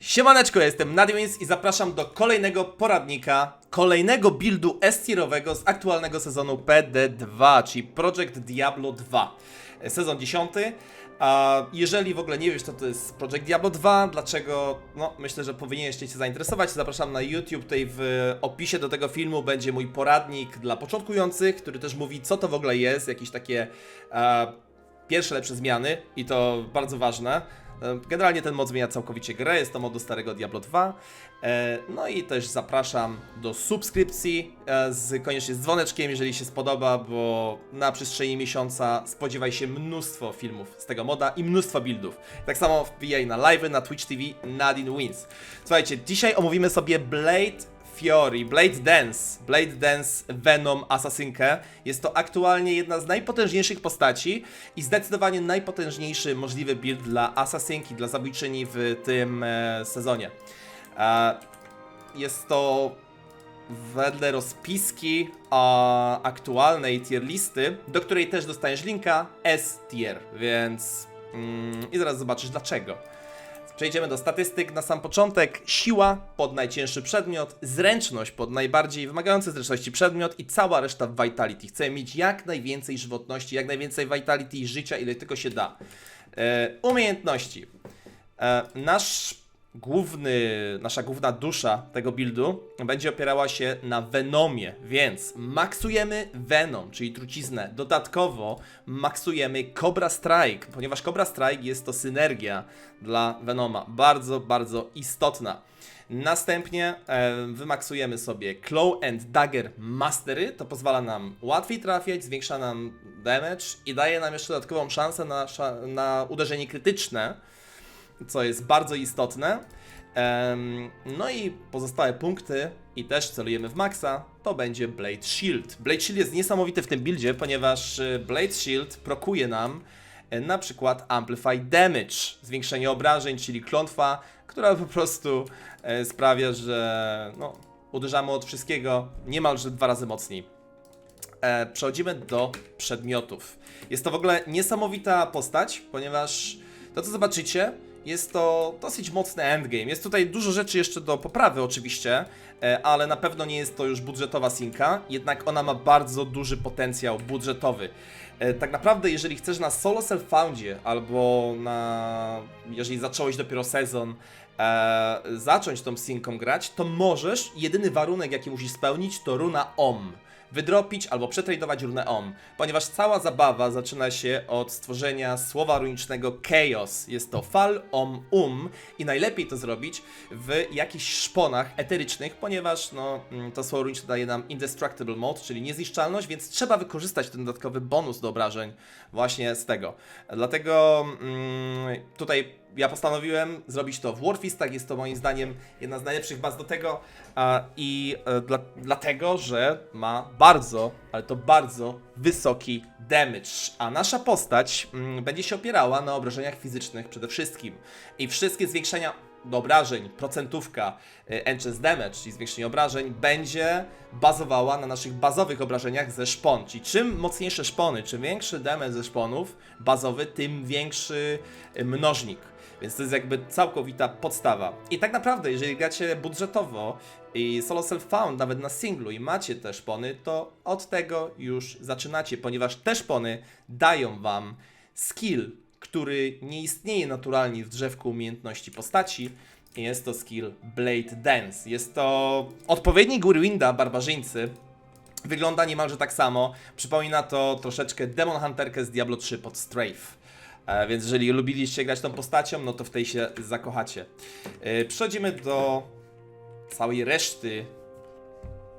Siemaneczko, jestem Nadiwins i zapraszam do kolejnego poradnika, kolejnego buildu S-tierowego z aktualnego sezonu PD2, czyli Project Diablo 2. Sezon 10. A jeżeli w ogóle nie wiesz, co to jest Project Diablo 2, dlaczego, no myślę, że powinieneś się zainteresować, zapraszam na YouTube, tutaj w opisie do tego filmu będzie mój poradnik dla początkujących, który też mówi, co to w ogóle jest, jakieś takie e, pierwsze lepsze zmiany i to bardzo ważne. E, Generalnie ten mod zmienia całkowicie grę, jest to mod do starego Diablo 2. E, No i też zapraszam do subskrypcji, e, z, koniecznie z dzwoneczkiem, jeżeli się spodoba, bo na przestrzeni miesiąca spodziewaj się mnóstwo filmów z tego moda i mnóstwo buildów. Tak samo wbijaj na live na Twitch TV Nadine Wins. Słuchajcie, dzisiaj omówimy sobie Blade Blade Dance, Blade Dance Venom Assassinkę. Jest to aktualnie jedna z najpotężniejszych postaci i zdecydowanie najpotężniejszy możliwy build dla Assassinki, dla zabójczyni w tym e, sezonie. E, jest to wedle rozpiski a, aktualnej tier listy, do której też dostaniesz linka S tier, więc mm, i zaraz zobaczysz dlaczego. Przejdziemy do statystyk. Na sam początek siła pod najcięższy przedmiot, zręczność pod najbardziej wymagający zręczności przedmiot i cała reszta w vitality. Chcę mieć jak najwięcej żywotności, jak najwięcej vitality i życia, ile tylko się da. E, umiejętności. E, nasz główny, nasza główna dusza tego buildu będzie opierała się na Venomie, więc maksujemy Venom, czyli truciznę. Dodatkowo maksujemy Cobra Strike, ponieważ Cobra Strike jest to synergia dla Venoma, bardzo, bardzo istotna. Następnie e, wymaksujemy sobie Claw and Dagger Mastery, to pozwala nam łatwiej trafiać, zwiększa nam damage i daje nam jeszcze dodatkową szansę na, na uderzenie krytyczne co jest bardzo istotne. No i pozostałe punkty, i też celujemy w maksa, to będzie Blade Shield. Blade Shield jest niesamowity w tym buildzie, ponieważ e, Blade Shield prokuje nam e, na przykład Amplify Damage, zwiększenie obrażeń, czyli klątwa, która po prostu e, sprawia, że no, uderzamy od wszystkiego niemalże dwa razy mocniej e, przechodzimy do przedmiotów. Jest to w ogóle niesamowita postać, ponieważ to co zobaczycie, jest to dosyć mocny endgame. Jest tutaj dużo rzeczy jeszcze do poprawy oczywiście, e, ale na pewno nie jest to już budżetowa sinka, jednak ona ma bardzo duży potencjał budżetowy. E, Tak naprawdę, jeżeli chcesz na solo self-foundzie albo na. jeżeli zacząłeś dopiero sezon, e, zacząć tą sinką grać, to możesz. Jedyny warunek, jaki musisz spełnić, to runa OM wydropić albo przetradować runę OM, ponieważ cała zabawa zaczyna się od stworzenia słowa runicznego Chaos. Jest to fal OM um i najlepiej to zrobić w jakichś szponach eterycznych, ponieważ no, mm, to słowo runiczne daje nam Indestructible Mode, czyli niezniszczalność, więc trzeba wykorzystać ten dodatkowy bonus do obrażeń właśnie z tego. Dlatego mm, tutaj ja postanowiłem zrobić to w Warfistach. Jest to moim zdaniem jedna z najlepszych baz do tego. I e, dla, dlatego, że ma bardzo, ale to bardzo wysoki damage. A nasza postać mm, będzie się opierała na obrażeniach fizycznych przede wszystkim. I wszystkie zwiększenia do obrażeń, procentówka e, Enchant Damage, czyli zwiększenie obrażeń, będzie bazowała na naszych bazowych obrażeniach ze szpon. Czyli czym mocniejsze szpony, czym większy damage ze szponów bazowy, tym większy e, mnożnik. Więc to jest jakby całkowita podstawa. I tak naprawdę, jeżeli gracie budżetowo i solo self-found, nawet na singlu i macie te szpony, to od tego już zaczynacie, ponieważ te szpony dają wam skill, który nie istnieje naturalnie w drzewku umiejętności postaci. Jest to skill Blade Dance. Jest to odpowiednik Gwyrwinda, barbarzyńcy, Wygląda niemalże tak samo. Przypomina to troszeczkę Demon Hunterkę z Diablo 3 pod Strafe. E, więc jeżeli lubiliście grać tą postacią, no to w tej się zakochacie. E, przechodzimy do całej reszty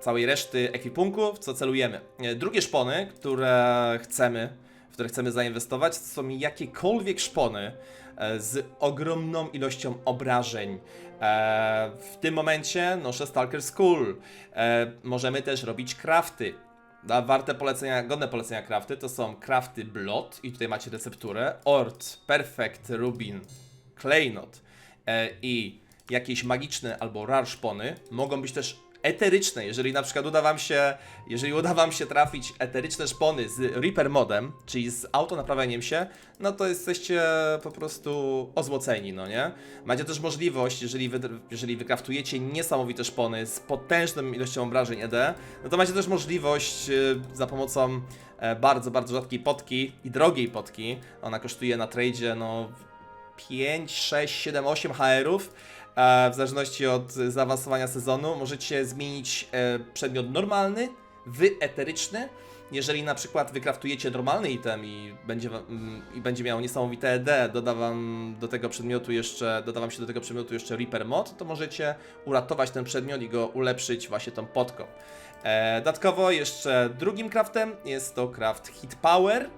całej reszty ekwipunków, w co celujemy. E, Drugie szpony, które chcemy, w które chcemy zainwestować, to są jakiekolwiek szpony z ogromną ilością obrażeń. W tym momencie noszę Stalker. E, Możemy też robić crafty. Na warte polecenia, godne polecenia crafty to są crafty Blood i tutaj macie recepturę, Ort, Perfect, Rubin, Klejnot e, i jakieś magiczne albo rare szpony. Mogą być też eteryczne. Jeżeli na przykład uda wam się, jeżeli uda wam się trafić eteryczne szpony z Reaper modem, czyli z autonaprawianiem się, no to jesteście po prostu ozłoceni, no nie? Macie też możliwość, jeżeli, wy, jeżeli wykraftujecie niesamowite szpony z potężną ilością obrażeń ED, no to macie też możliwość y, za pomocą e, bardzo, bardzo rzadkiej potki i drogiej potki, ona kosztuje na tradzie, no 5, 6, 7, 8 HR-ów. E, w zależności od zaawansowania sezonu możecie zmienić e, przedmiot normalny w eteryczny. Jeżeli na przykład wykraftujecie normalny item i będzie, mm, i będzie miał niesamowite ED, doda wam do tego przedmiotu jeszcze, doda wam się do tego przedmiotu jeszcze Reaper Mod, to możecie uratować ten przedmiot i go ulepszyć właśnie tą potką. E, dodatkowo jeszcze drugim craftem jest to craft Hit Power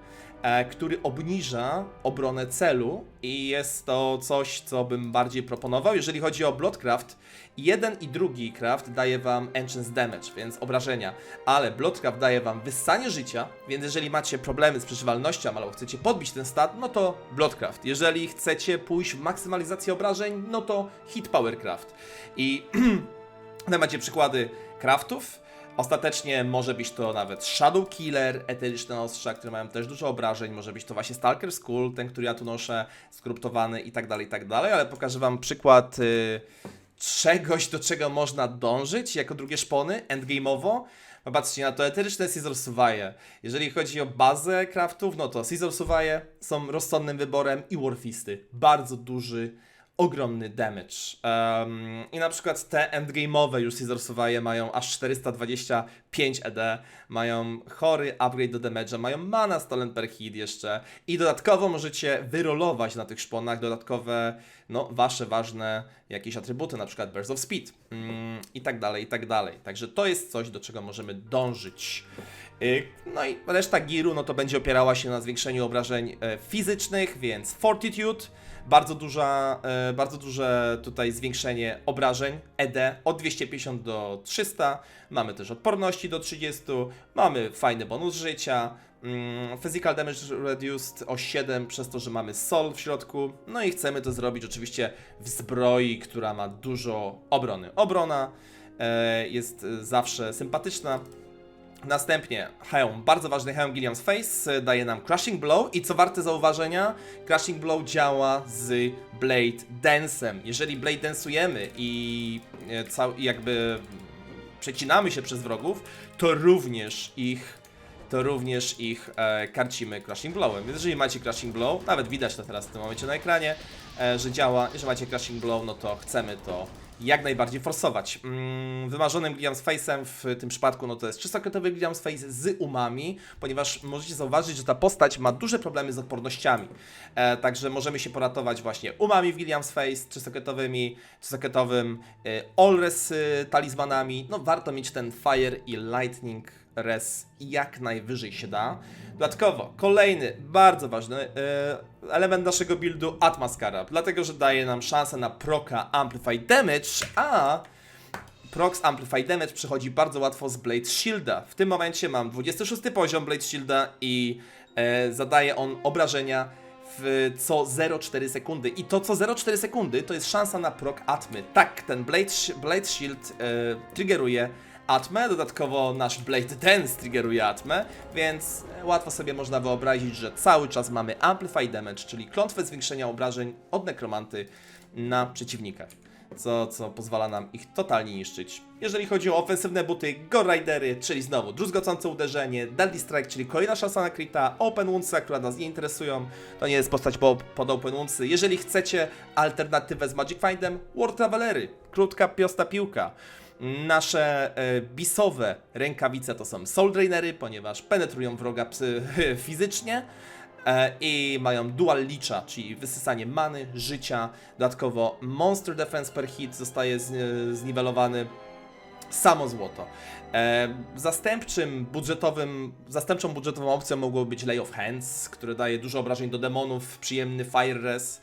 który obniża obronę celu i jest to coś, co bym bardziej proponował. Jeżeli chodzi o Bloodcraft, jeden i drugi craft daje wam Enchant Damage, więc obrażenia, ale Bloodcraft daje wam wyssanie życia, więc jeżeli macie problemy z przeżywalnością, albo chcecie podbić ten stat, no to Bloodcraft. Jeżeli chcecie pójść w maksymalizację obrażeń, no to Hit Power Craft. I Tutaj macie przykłady craftów. Ostatecznie może być to nawet Shadow Killer, eteryczne ostrza, które mają też dużo obrażeń, może być to właśnie Stalker Skull, ten, który ja tu noszę, skruptowany i tak dalej, i tak dalej, ale pokażę Wam przykład y, czegoś, do czego można dążyć jako drugie szpony, endgame'owo. Popatrzcie na to, eteryczne Scissor Suwaje. Jeżeli chodzi o bazę craftów, no to Scissor Suwaje są rozsądnym wyborem i Warfisty. Bardzo duży ogromny damage. Em, I na przykład te endgame'owe już Scissor Suwaje mają aż 425 ED, mają chory upgrade do damage'a, mają mana stolen per hit jeszcze i dodatkowo możecie wyrolować na tych szponach dodatkowe, no, wasze ważne jakieś atrybuty, na przykład Burst of Speed mm, i tak dalej, i tak dalej. Także to jest coś, do czego możemy dążyć. Y, No i reszta giru, no to będzie opierała się na zwiększeniu obrażeń e, fizycznych, więc Fortitude, bardzo duża, e, bardzo duże tutaj zwiększenie obrażeń ED od 250 do 300, mamy też odporności do 30, mamy fajny bonus życia, mm, physical damage reduced o 7 przez to, że mamy sol w środku, no i chcemy to zrobić oczywiście w zbroi, która ma dużo obrony. Obrona e, jest zawsze sympatyczna, Następnie hełm, bardzo ważny hełm Gilliam's Face y, daje nam Crushing Blow i co warte zauważenia, Crushing Blow działa z Blade Dance'em. Jeżeli Blade Dance'ujemy i e, cał, jakby przecinamy się przez wrogów, to również ich to również ich e, karcimy Crushing Blowem. Więc jeżeli macie Crushing Blow, nawet widać to teraz w tym momencie na ekranie, e, że działa, jeżeli macie Crushing Blow, no to chcemy to jak najbardziej forsować. Mm, wymarzonym Gilliam's Face'em w tym przypadku no to jest 300-ketowy Gilliam's Face z umami, ponieważ możecie zauważyć, że ta postać ma duże problemy z odpornościami. E, także możemy się poratować właśnie umami w Gilliam's Face, 300-ketowymi, 300-ketowym e, Allres e, talizmanami. No warto mieć ten Fire i Lightning res jak najwyżej się da. Dodatkowo, kolejny bardzo ważny e, element naszego buildu Atmascara, dlatego że daje nam szansę na proca Amplify Damage, a Prox Amplify Damage przychodzi bardzo łatwo z Blade Shielda. W tym momencie mam 26 poziom Blade Shielda i e, zadaje on obrażenia w co 0,4 sekundy. I to co 0,4 sekundy to jest szansa na proc Atmy. Tak, ten Blade, Blade Shield e, triggeruje Atmę, dodatkowo nasz Blade Dance triggeruje Atmę, więc łatwo sobie można wyobrazić, że cały czas mamy Amplify Damage, czyli klątwę zwiększenia obrażeń od nekromanty na przeciwnikach, co, co pozwala nam ich totalnie niszczyć. Jeżeli chodzi o ofensywne buty, Gore Ridery, czyli znowu druzgocące uderzenie, Deadly Strike, czyli kolejna szansa na krita, Open Woundsy, które nas nie interesują, to nie jest postać po- pod Open Woundsy. Jeżeli chcecie alternatywę z Magic Findem, War Travelery, krótka, piasta piłka. Nasze e, bisowe rękawice to są Soul Drainery, ponieważ penetrują wroga psy, fizycznie e, i mają dual leecha, czyli wysysanie many, życia. Dodatkowo Monster Defense per hit zostaje zniwelowany. Samo złoto. E, zastępczym budżetowym, zastępczą budżetową opcją mogło być Lay of Hands, które daje dużo obrażeń do demonów, przyjemny Fire Res.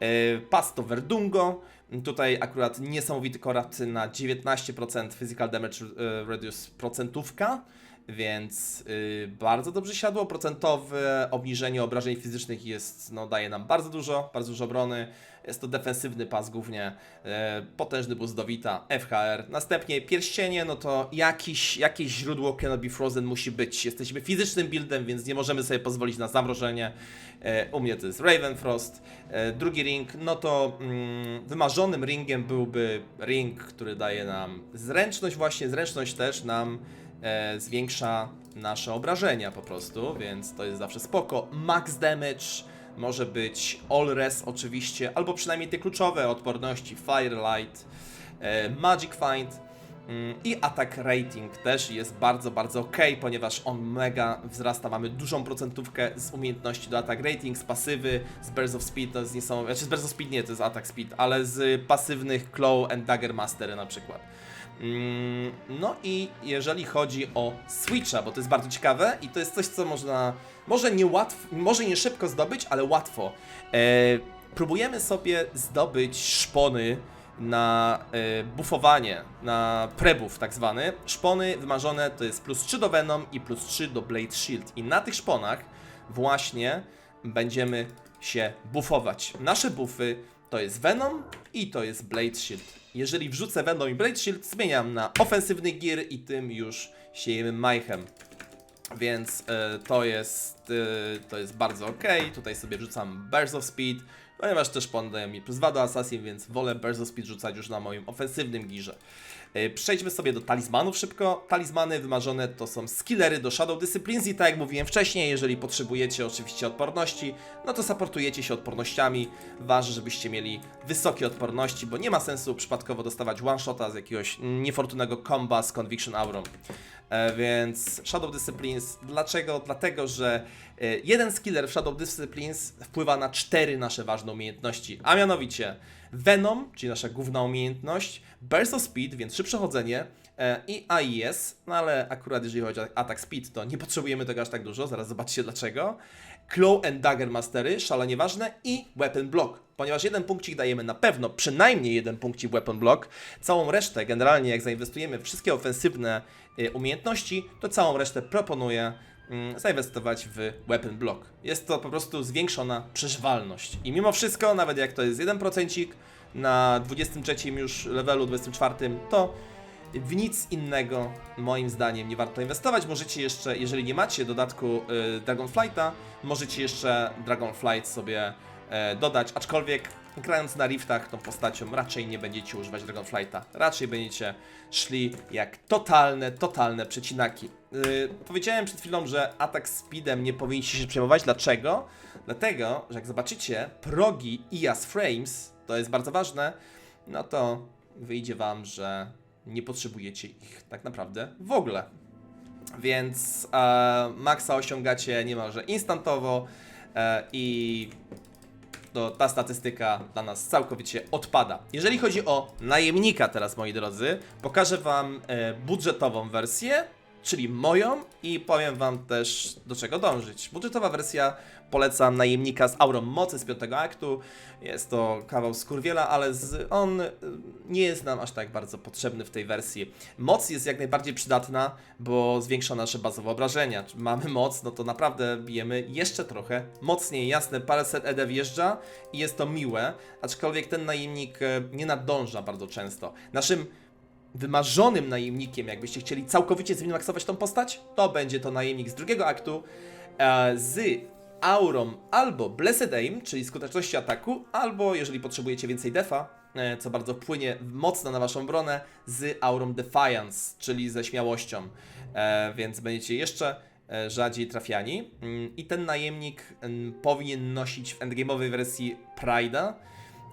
E, Pasto Verdungo. Tutaj akurat niesamowity korat na 19% Physical Damage e, Reduce procentówka. Więc y, bardzo dobrze siadło. Procentowe obniżenie obrażeń fizycznych jest, no, daje nam bardzo dużo, bardzo dużo obrony. Jest to defensywny pas głównie, e, potężny boost do Vita, FHR. Następnie pierścienie, no to jakiś, jakieś źródło Kenobi Frozen musi być. Jesteśmy fizycznym buildem, więc nie możemy sobie pozwolić na zamrożenie. E, u mnie to jest Ravenfrost. E, drugi ring, no to mm, wymarzonym ringiem byłby ring, który daje nam zręczność właśnie, zręczność też nam e, zwiększa nasze obrażenia po prostu, więc to jest zawsze spoko. Max damage może być all res oczywiście, albo przynajmniej te kluczowe odporności Firelight, e, Magic Find mm, i attack rating też jest bardzo, bardzo ok, ponieważ on mega wzrasta. Mamy dużą procentówkę z umiejętności do attack rating, z pasywy, z Burst of Speed, to jest niesamowite. Znaczy z Burst of Speed nie, to jest attack speed, ale z pasywnych Claw and Dagger Mastery na przykład. Mm, No i jeżeli chodzi o Switcha, bo to jest bardzo ciekawe i to jest coś, co można, może nie łatwo, może nie szybko zdobyć, ale łatwo. E, próbujemy sobie zdobyć szpony na e, bufowanie, na prebuff tak zwany. Szpony wymarzone to jest plus 3 do Venom i plus 3 do Blade Shield. I na tych szponach właśnie będziemy się buffować. Nasze buffy to jest Venom i to jest Blade Shield. Jeżeli wrzucę Venom i Blade Shield, zmieniam na ofensywny gear i tym już siejemy majchem. Więc e, to jest e, to jest bardzo ok. Tutaj sobie wrzucam Burst of Speed, ponieważ też daje mi plus 2 do Assassin, więc wolę Burst of Speed rzucać już na moim ofensywnym girze. E, Przejdźmy sobie do talizmanów szybko. Talizmany wymarzone to są skillery do Shadow Disciplines i tak jak mówiłem wcześniej, jeżeli potrzebujecie oczywiście odporności, no to supportujecie się odpornościami. Ważne, żebyście mieli wysokie odporności, bo nie ma sensu przypadkowo dostawać one-shota z jakiegoś niefortunnego komba z Conviction Aurą. E, Więc Shadow Disciplines, dlaczego? Dlatego, że e, jeden skiller w Shadow Disciplines wpływa na cztery nasze ważne umiejętności, a mianowicie Venom, czyli nasza główna umiejętność, Burst of Speed, więc szybsze chodzenie e, i AIS, no ale akurat jeżeli chodzi o Attack Speed, to nie potrzebujemy tego aż tak dużo, zaraz zobaczycie dlaczego. Claw and Dagger Mastery, szalenie ważne i Weapon Block, ponieważ jeden punkcik dajemy na pewno, przynajmniej jeden punkcik Weapon Block, całą resztę generalnie jak zainwestujemy wszystkie ofensywne e, umiejętności, to całą resztę proponuję zainwestować w Weapon Block. Jest to po prostu zwiększona przeżywalność. I mimo wszystko, nawet jak to jest 1% na 23 już levelu, 24, to w nic innego moim zdaniem nie warto inwestować. Możecie jeszcze, jeżeli nie macie dodatku y, Dragonflighta, możecie jeszcze Dragonflight sobie e, dodać, aczkolwiek grając na riftach tą postacią raczej nie będziecie używać Dragonflighta. Raczej będziecie szli jak totalne, totalne przecinaki. Yy, powiedziałem przed chwilą, że atak speedem nie powinniście się przejmować. Dlaczego? Dlatego, że jak zobaczycie progi IAS Frames, to jest bardzo ważne, no to wyjdzie wam, że nie potrzebujecie ich tak naprawdę w ogóle. Więc e, maksa osiągacie niemalże instantowo e, i to ta statystyka dla nas całkowicie odpada. Jeżeli chodzi o najemnika teraz, moi drodzy, pokażę Wam e, budżetową wersję, czyli moją i powiem Wam też do czego dążyć. Budżetowa wersja polecam najemnika z aurą mocy z piątego aktu. Jest to kawał skurwiela, ale z, on e, nie jest nam aż tak bardzo potrzebny w tej wersji. Moc jest jak najbardziej przydatna, bo zwiększa nasze bazowe obrażenia. Mamy moc, no to naprawdę bijemy jeszcze trochę mocniej. Jasne, paręset ED wjeżdża i jest to miłe, aczkolwiek ten najemnik e, nie nadąża bardzo często. Naszym wymarzonym najemnikiem, jakbyście chcieli całkowicie zminmaksować tą postać, to będzie to najemnik z drugiego aktu e, z aurą albo Blessed Aim, czyli skuteczności ataku, albo jeżeli potrzebujecie więcej defa, e, co bardzo wpłynie mocno na waszą obronę, z aurą Defiance, czyli ze śmiałością, e, więc będziecie jeszcze e, rzadziej trafiani. Mm, I ten najemnik mm, powinien nosić w endgame'owej wersji Pride'a,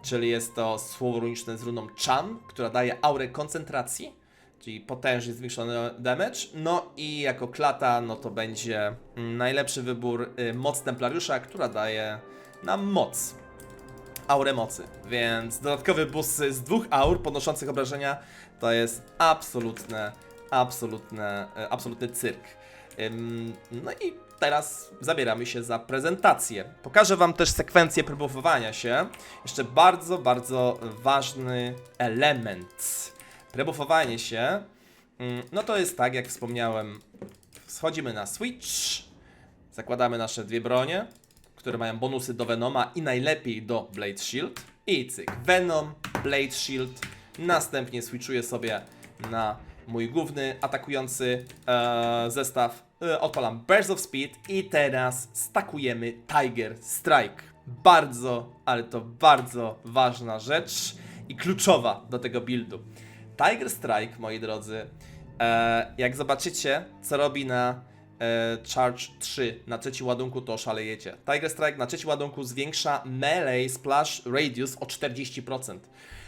czyli jest to słowo runiczne z runą Chan, która daje aurę koncentracji, czyli potężnie zwiększony damage. No i jako klata, no to będzie najlepszy wybór y, moc Templariusza, która daje nam moc. Aurę mocy, więc dodatkowy boost z dwóch aur podnoszących obrażenia to jest absolutne, absolutne, y, absolutny cyrk. No i teraz zabieramy się za prezentację. Pokażę Wam też sekwencję prebufowania się. Jeszcze bardzo, bardzo ważny element. Prebufowanie się, ym, no to jest tak, jak wspomniałem schodzimy na Switch, zakładamy nasze dwie bronie, które mają bonusy do Venoma i najlepiej do Blade Shield. I cyk, Venom, Blade Shield. Następnie switchuję sobie na mój główny atakujący e, zestaw. E, odpalam Burst of Speed i teraz stakujemy Tiger Strike. Bardzo, ale to bardzo ważna rzecz i kluczowa do tego buildu. Tiger Strike, moi drodzy, e, jak zobaczycie, co robi na e, Charge 3 na trzecim ładunku, to szalejecie. Tiger Strike na trzecim ładunku zwiększa melee splash radius o 40%.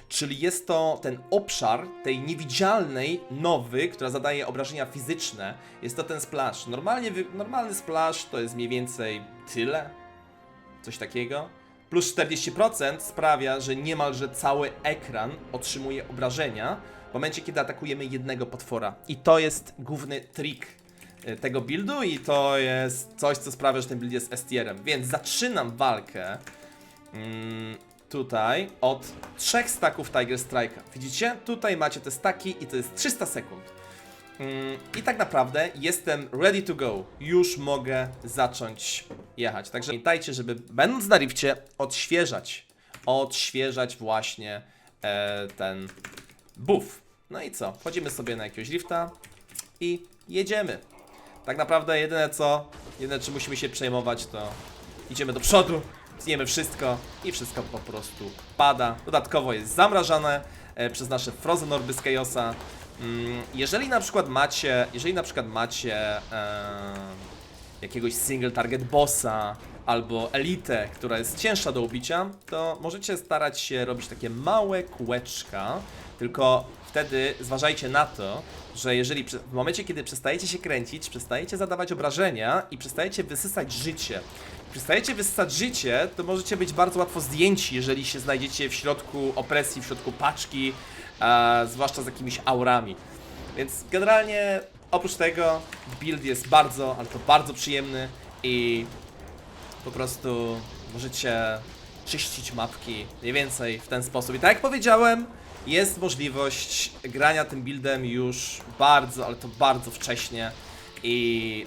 Czyli jest to ten obszar tej niewidzialnej nowy, która zadaje obrażenia fizyczne. Jest to ten splash. Normalnie, normalny splash to jest mniej więcej tyle, coś takiego. Plus 40% sprawia, że niemalże cały ekran otrzymuje obrażenia w momencie, kiedy atakujemy jednego potwora. I to jest główny trik y, tego buildu i to jest coś, co sprawia, że ten build jest S-tierem. Więc zaczynam walkę mm, tutaj od trzech staków Tiger Strike'a. Widzicie? Tutaj macie te staki i to jest 300 sekund. Mm, I tak naprawdę jestem ready to go. Już mogę zacząć jechać. Także pamiętajcie, żeby będąc na rifcie odświeżać, odświeżać właśnie e, ten buff. No i co? Wchodzimy sobie na jakiegoś rifta i jedziemy. Tak naprawdę jedyne co, jedyne czym musimy się przejmować to idziemy do przodu, zjemy wszystko i wszystko po prostu pada. Dodatkowo jest zamrażane e, przez nasze Frozen Orby z Chaosa. Mm, jeżeli na przykład macie, jeżeli na przykład macie jakiegoś single target bossa albo elitę, która jest cięższa do ubicia, to możecie starać się robić takie małe kółeczka, tylko wtedy zważajcie na to, że jeżeli w momencie, kiedy przestajecie się kręcić, przestajecie zadawać obrażenia i przestajecie wysysać życie, przestajecie wysysać życie, to możecie być bardzo łatwo zdjęci, jeżeli się znajdziecie w środku opresji, w środku paczki, a, zwłaszcza z jakimiś aurami. Więc generalnie oprócz tego build jest bardzo, ale to bardzo przyjemny i po prostu możecie czyścić mapki mniej więcej w ten sposób. I tak jak powiedziałem, jest możliwość grania tym buildem już bardzo, ale to bardzo wcześnie i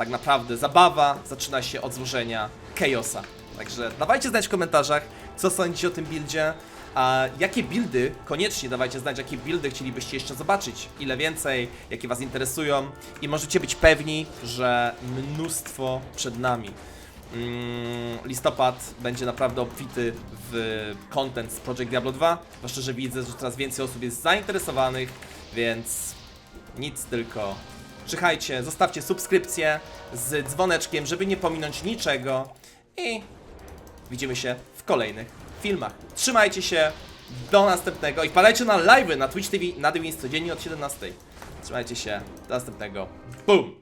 tak naprawdę zabawa zaczyna się od złożenia Chaosa. Także dawajcie znać w komentarzach, co sądzicie o tym buildzie. A jakie buildy, koniecznie dawajcie znać, jakie buildy chcielibyście jeszcze zobaczyć, ile więcej, jakie Was interesują i możecie być pewni, że mnóstwo przed nami. Mm, listopad będzie naprawdę obfity w content z Project Diablo 2, zwłaszcza, że widzę, że coraz więcej osób jest zainteresowanych, więc nic tylko czyhajcie, zostawcie subskrypcję z dzwoneczkiem, żeby nie pominąć niczego i widzimy się w kolejnych filmach. Trzymajcie się, do następnego i wpadajcie na live'y na Twitch TV na Dywins codziennie od 17. Trzymajcie się, do następnego. Boom!